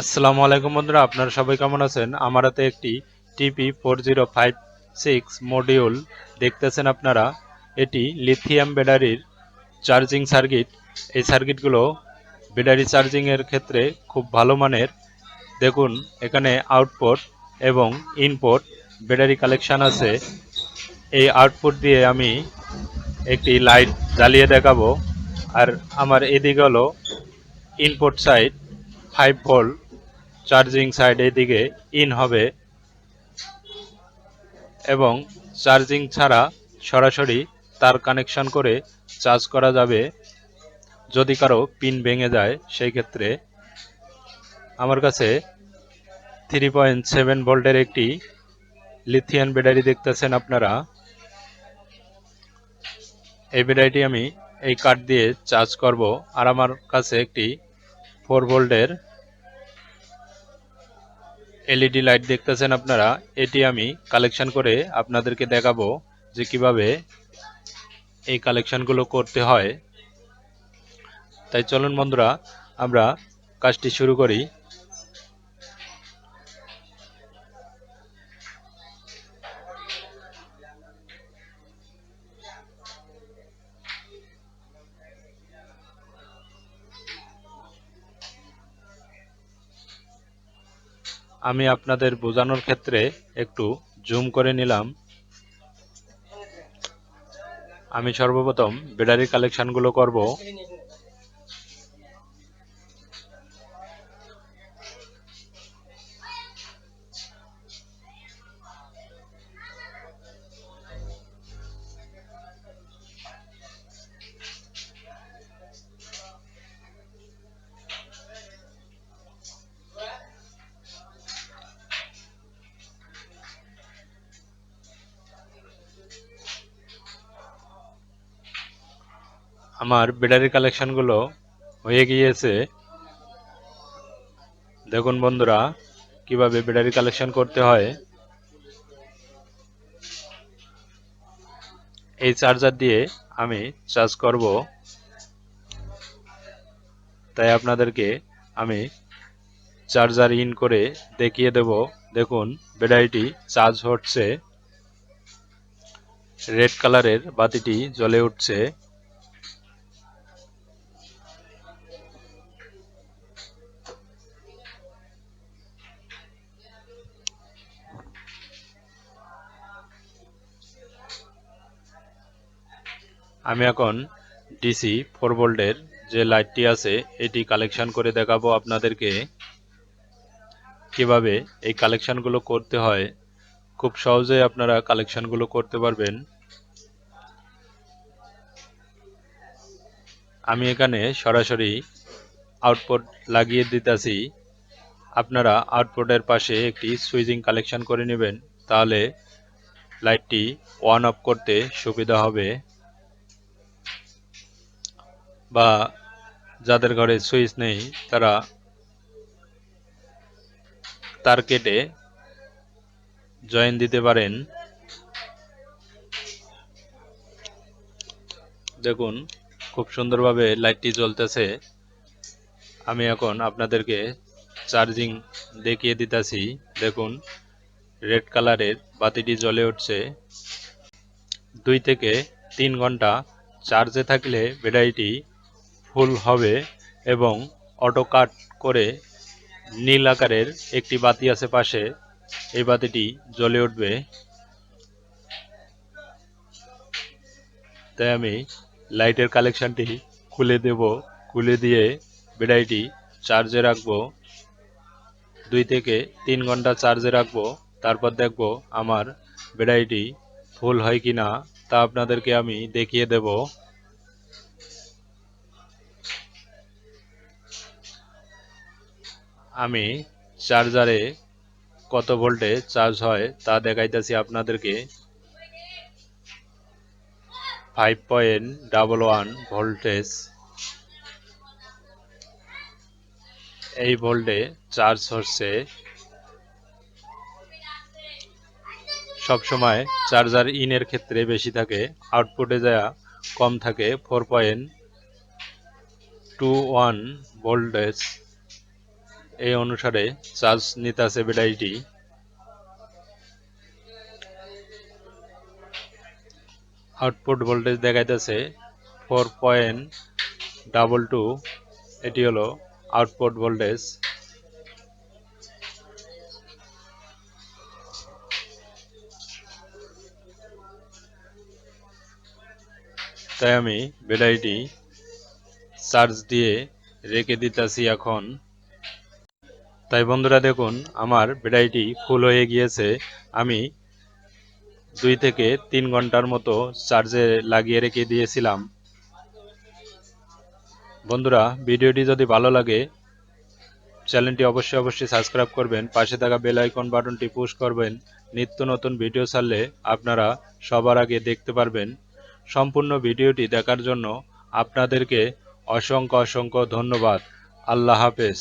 আসসালামু আলাইকুম বন্ধুরা, আপনারা সবাই কেমন আছেন? আমার হাতে একটি TP four zero five six module দেখতেছেন আপনারা। এটি লিথিয়াম ব্যাটারির চার্জিং সার্কিট এই সার্কিটগুলো ব্যাটারি চার্জিংয়ের ক্ষেত্রে খুব ভালো মানের। দেখুন, এখানে আউটপুট এবং ইনপুট ব্যাটারি কালেকশান আছে। এই আউটপুট দিয়ে আমি একটি লাইট জ্বালিয়ে দেখাবো। আর আমার এদিকে হলো input side five volt charging side এদিকে ইন হবে এবং চার্জিং ছাড়া সরাসরি তার কানেকশন করে চার্জ করা যাবে যদি কারও পিন ভেঙে যায়, সেই ক্ষেত্রে আমার কাছে থ্রি পয়েন্ট সেভেন ভোল্টের একটি লিথিয়ান ব্যাটারি দেখতেছেন আপনারা। এই ব্যাটারিটি আমি এই কার্ড দিয়ে চার্জ করব আর আমার কাছে একটি ফোর ভোল্টের এলইডি লাইট দেখতেছেন আপনারা, এটি আমি কালেকশন করে আপনাদেরকে দেখাবো যে কীভাবে এই কালেকশনগুলো করতে হয়। তাই চলুন বন্ধুরা, আমরা কাজটি শুরু করি। আমি আপনাদের বোঝানোর ক্ষেত্রে একটু জুম করে নিলাম। আমি সর্বপ্রথম ব্যাটারি কালেকশনগুলো করব। আমার ব্যাটারি কালেকশনগুলো হয়ে গিয়েছে। দেখুন বন্ধুরা, কীভাবে ব্যাটারি কালেকশন করতে হয়। এই চার্জার দিয়ে আমি চার্জ করব। তাই আপনাদেরকে আমি চার্জার ইন করে দেখিয়ে দেব। দেখুন, ব্যাটারিটি চার্জ হচ্ছে। রেড কালারের বাতিটি জ্বলে উঠছে। আমি এখন ডিসি ফোর ভোল্টের যে লাইটটি আছে, এটি কালেকশন করে দেখাবো আপনাদেরকে। কীভাবে এই কালেকশনগুলো করতে হয়, খুব সহজে আপনারা কালেকশনগুলো করতে পারবেন। আমি এখানে সরাসরি আউটপুট লাগিয়ে দিতেছি। আপনারা আউটপুটের পাশে একটি সুইচিং কালেকশন করে নেবেন, তাহলে লাইটটি অন অফ করতে সুবিধা হবে। বা যাদের ঘরে সুইচ নেই, তারা তার কেটে জয়েন দিতে পারেন। দেখুন, খুব সুন্দরভাবে লাইটটি জ্বলতেছে। আমি এখন আপনাদেরকে চার্জিং দেখিয়ে দিতেছি। দেখুন, রেড কালারের বাতিটি জ্বলে উঠছে। দুই থেকে তিন ঘণ্টা চার্জে থাকলে ব্যাটারিটি ফুল হবে এবং অটো কাট করে নীল আকারের একটি বাতি আছে পাশে। এই বাতিটি জ্বলে উঠবে। তাই আমি লাইটের কালেকশানটি খুলে দেব। খুলে দিয়ে ব্যাটারিটি চার্জে রাখব। দুই থেকে তিন ঘণ্টা চার্জে রাখব। তারপর দেখব আমার ব্যাটারিটি ফুল হয় কি না তা আপনাদেরকে আমি দেখিয়ে দেব। আমি চার্জারে কত ভোল্টে চার্জ হয় তা দেখাইতেছি আপনাদেরকে। Five point double one voltage এই ভোল্টে চার্জ হচ্ছে সবসময় চার্জার ইনের ক্ষেত্রে বেশি থাকে আউটপুটে যা কম থাকে four point two one voltage এই অনুসারে চার্জ নিতেছে ব্যাটারিটি আউটপুট ভোল্টেজ দেখাইতেছে ফোর পয়েন্ট ডাবল টু। এটি হলো আউটপুট ভোল্টেজ। তাই আমি ব্যাটারিটি চার্জ দিয়ে রেখে দিতেছি এখন। তাই বন্ধুরা দেখুন, আমার ব্যাটারিটি ফুল হয়ে গিয়েছে। আমি দুই থেকে তিন ঘণ্টার মতো চার্জে লাগিয়ে রেখে দিয়েছিলাম। বন্ধুরা, ভিডিওটি যদি ভালো লাগে চ্যানেলটি অবশ্যই অবশ্যই সাবস্ক্রাইব করবেন, পাশে থাকা বেল আইকন বাটনটি পুশ করবেন। নিত্য নতুন ভিডিও ছাড়লে আপনারা সবার আগে দেখতে পারবেন। সম্পূর্ণ ভিডিওটি দেখার জন্য আপনাদেরকে অসংখ্য অসংখ্য ধন্যবাদ। আল্লাহ হাফেজ।